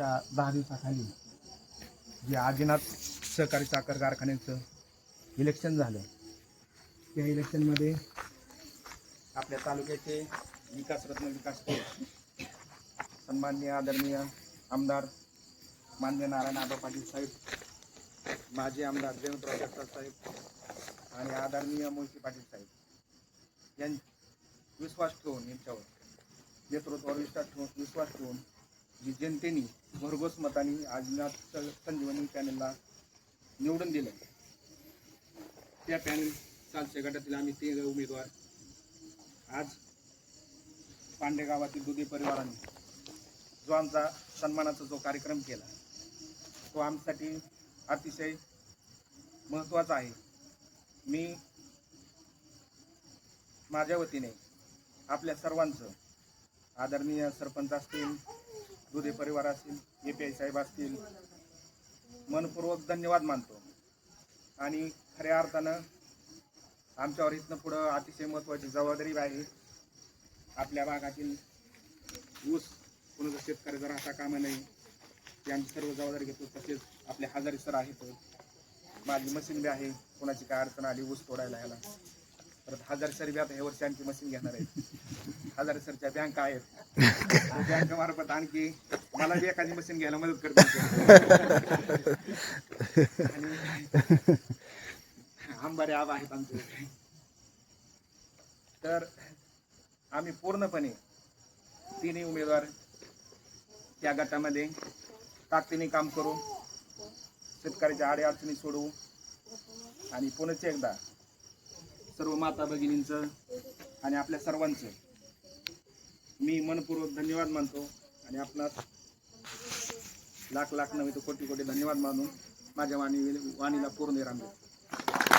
त्या दहा दिवसाखाली जे आदिनाथ सहकारी साखर कारखान्याचं इलेक्शन झालं. त्या इलेक्शनमध्ये आपल्या तालुक्याचे विकास रत्न विकास सन्माननीय आदरणीय आमदार मान्य नारायण आबा पाटील साहेब माजी आमदार देवेंद्र जगताप साहेब आणि आदरणीय मोहिती पाटील साहेब यां विश्वास ठेवून यांच्यावर नेतृत्वावर विश्वास ठेवून विश्वास ठेवून जी जनतेने भरघोस मताने आजनाथ संजीवनी पॅनलला निवडून दिलं. त्या पॅनल चालच्या गटातील आम्ही ते उमेदवार. आज पांडे गावातील दुधी परिवारांनी जो आमचा सन्मानाचा जो कार्यक्रम केला तो आमच्यासाठी अतिशय महत्त्वाचा आहे. मी माझ्या वतीने आपल्या सर्वांचं आदरणीय सरपंच असतील दुधे परिवार असतील ए पी आय साहेब असतील मनपूर्वक धन्यवाद मानतो. आणि खऱ्या अर्थानं आमच्यावर इथनं पुढं अतिशय महत्त्वाची जबाबदारी आहे. आपल्या भागातील ऊस कोणाचा जर अशा कामा नाही ते आम्ही सर्व जबाबदारी घेतो. तसेच आपले हजारी सर आहेत. माझी मशीन बी आहे. कोणाची काय अडचण आली ऊस तोडायला याला परत हजार सर बी आता ह्या वर्षी आणखी मशीन घेणार आहेत. हजार सरच्या बँक आहेत. बँक मार्फत आणखी मला बी एखादी मशीन घ्यायला मदत करते आणि आंबारे आबा आहेत आमचे. तर आम्ही पूर्णपणे तिन्ही उमेदवार त्या गटामध्ये ताकदीने काम करू. शेतकऱ्याच्या अडीअडचणी सोडवू. आणि पुन्हा एकदा सर्व माता भगिनींचं आणि आपल्या सर्वांचं मी मनपूर्वक धन्यवाद मानतो आणि आपणास लाख लाख नव्हे तर कोटी कोटी धन्यवाद मानून माझ्या वाणी वाणीला पूर्ण विराम देतो.